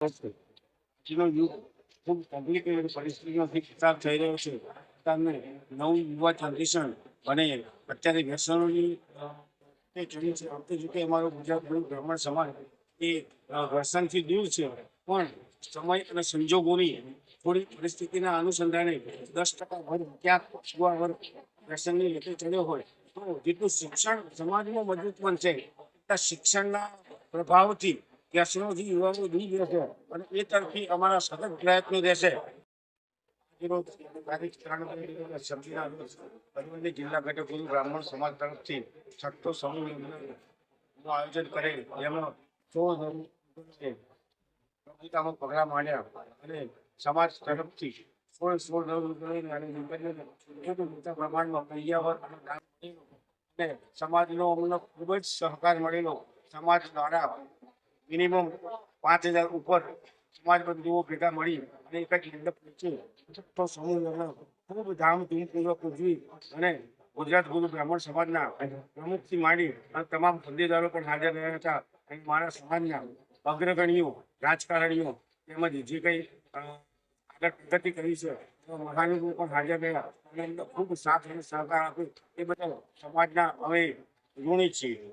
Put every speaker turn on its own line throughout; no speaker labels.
આજનો યુગ ખૂબ કોમ્પ્લિકેટેડ પરિસ્થિતિમાંથી થઈ રહ્યો છે તમને નવું યુવા જનરેશન અને અત્યારે વ્યસનોની જોયું છે આમ તો જો અમારો ગુજરાત બ્રાહ્મણ સમાજ એ વ્યસનથી દૂર છે પણ સમય અને સંજોગોની થોડી પરિસ્થિતિના અનુસંધાને દસ ટકા વર્ગ ક્યાંક યુવા વર્ગ વ્યસનની રીતે ચડ્યો હોય તો જેટલું શિક્ષણ સમાજમાં મજબૂત છે શિક્ષણના પ્રભાવથી વ્યસનોથી યુવાનો દૂર રહેશે અને એ તરફી અમારા સતત પ્રયત્નો રહેશે. જિલ્લા ઘટક ગુરુ બ્રાહ્મણ સમાજ તરફથી છઠ્ઠો સમૂહનું આયોજન કરેલ જેમાં સો કવિતામાં પગલાં માંડ્યા અને સમાજ તરફથી સોળ સોળ નવ રૂપિયા અને રૂપિયાને મોટા પ્રમાણમાં પર્યાવરણ અને સમાજનો અમને ખૂબ જ સહકાર મળેલો. સમાજ દ્વારા મિનિમમ પાંચ હજાર ઉપર સમાજ બંધુઓ ભેગા મળી અને એક જ મંડપ નીચે તો સમૂહ ખૂબ ધામધૂમપૂર્વક ઉજવી અને ગુજરાત ગુરુ બ્રાહ્મણ સમાજના પ્રમુખથી માંડી અને તમામ હોદ્દેદારો પણ હાજર રહ્યા હતા. અને મારા સમાજના અગ્રગણીઓ, રાજકારણીઓ તેમજ જે કંઈ આગળ પ્રગતિ કરી છે મહાનુભાવો પણ હાજર રહ્યા અને ખૂબ સાથ અને સહકાર આપ્યો. એ બદલ સમાજના અમે ઋણી છીએ.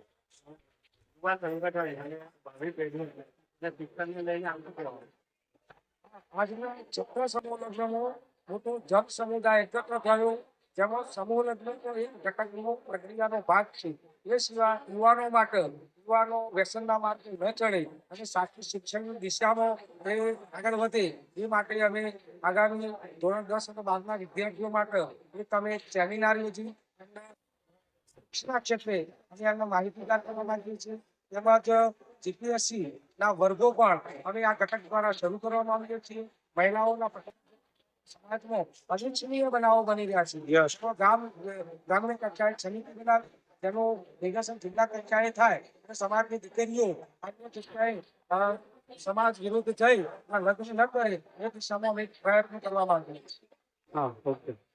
આજના ચક્ર સમૂહ લગ્નમાં મોટો જન સમુદાય એકત્ર થયો, જેમાં સમૂહ લગ્નનો એક ઘટકનો પ્રક્રિયાનો ભાગ છે. એ સિવાય યુવાનો માટે, યુવાનો વ્યસનના માર્ગે ન ચડે અને સાચી શિક્ષણની દિશામાં આગળ વધે. એ માટે અમે આગામી ધોરણ દસ અને બારના વિદ્યાર્થીઓ માટે, એ તમે સેમિનાર યોજી એમને ક્ષેત્રે અમે એમને માહિતીગાર કરવા માંગીએ છીએ. તેમજ જીપીએસસી ના વર્ગો પણ અમે આ ઘટક દ્વારા શરૂ કરવા માંગીએ છીએ. મહિલાઓના સમાજમાં અનિચ્છનીય બનાવો બની રહ્યા છે. ગામ ગ્રામીણ કક્ષાએ સમિતિ બનાવી તેનું નિર્દેશન જિલ્લા કક્ષાએ થાય અને સમાજની દીકરીઓ અન્ય સમાજ વિરુદ્ધ જઈ લગ્ન ન કરે એ દિશામાં અમે પ્રયત્ન કરવા માંગીએ છીએ.
હા ઓકે